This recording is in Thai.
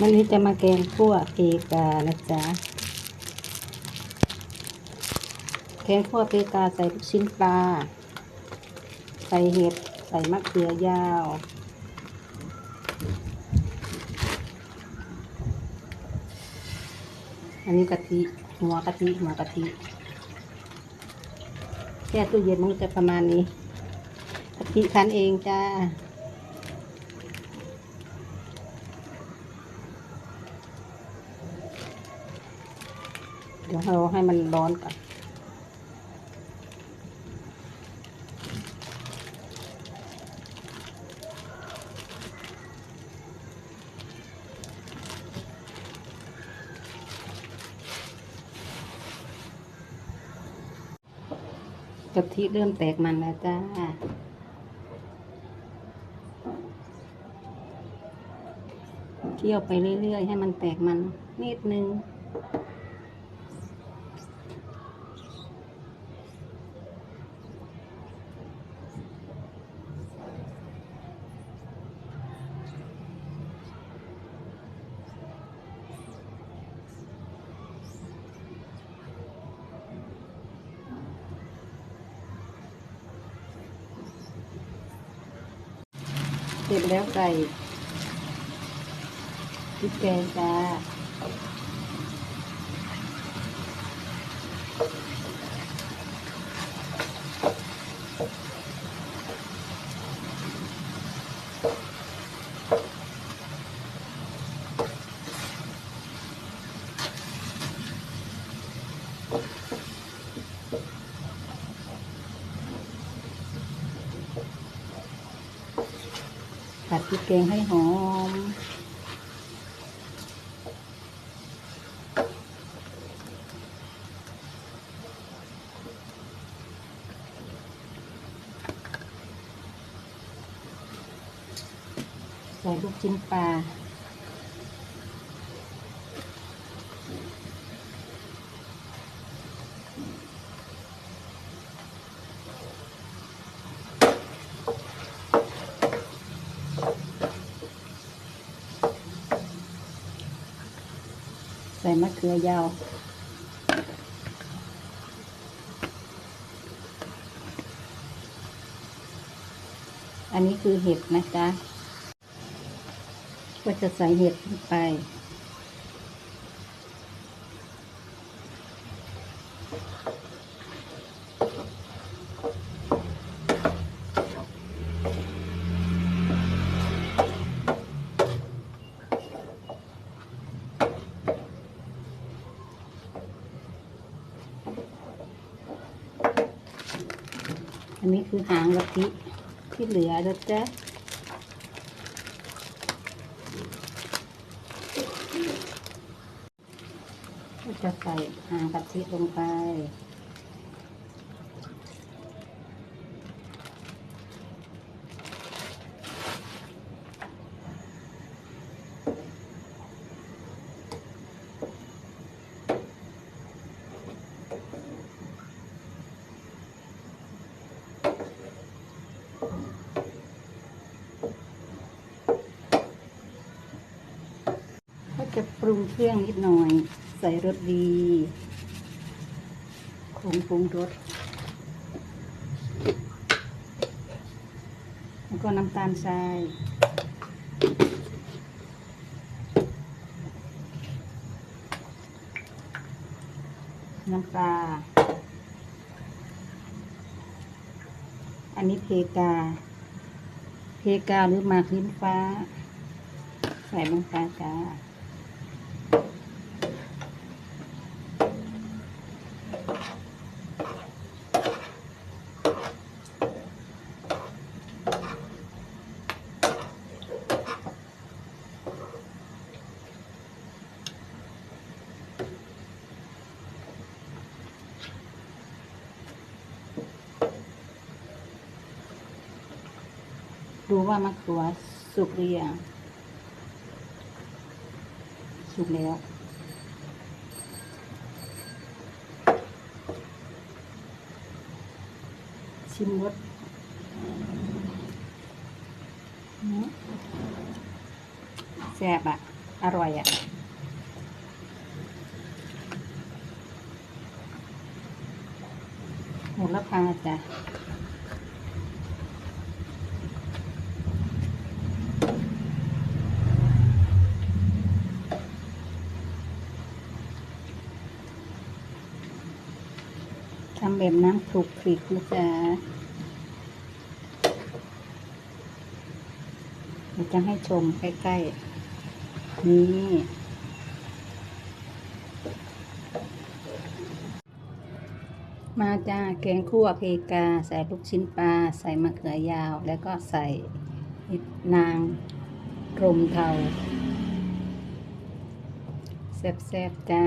วันนี้จะมาแกงคั่วเปกานะจ๊ะแกงคั่วเปกาใส่ลูกชิ้นปลา ใส่เห็ด ใส่มะเขือยาว อันนี้กะทิหัวกะทิหัวกะทิแช่ตู้เย็นมันก็จะประมาณนี้กะทิคั้นเองจ้า ดี๋ยวเราให้มันร้อนก่อนกะทิเริ่มแตกมันแล้วจ้า เคี่ยวไปเรื่อยๆ ให้มันแตกมันนิดนึง สร็จแล้วใส่พริกแกงจ้า ผัดพริกแกงให้หอม ใส่ลูกชิ้นปลา ใส่มะเขือยาว อันนี้คือเห็ดนะจ๊ะ ก็จะใส่เห็ดลงไป อันนี้คือหางกะทิที่เหลือนะจ๊ะจะใส่หางกะทิลงไป จะปรุงเครื่องนิดหน่อย ใส่รสดีผงปรุงรสแล้วก็น้ำตาลทรายน้ำปลา อันนี้เพกา เพกาหรือมากลิ้นฟ้า ใส่ลงไปจ้า ดูว่ามะเขือสุกหรือยังสุกแล้ว ชิมรสแซ่บอะ อร่อยอะ่ะโหระพาจ้ะ ทำแบบน้ำคลุกคลิกนะจ๊ะเดี๋ยวจะให้ชมใกล้ๆ นี่มาจ้าแกงคั่วเพกา ใส่ลูกชิ้นปลา ใส่มะเขือยาว แล้วก็ใส่ห็ดนางรมเทาแซ่บๆจ้า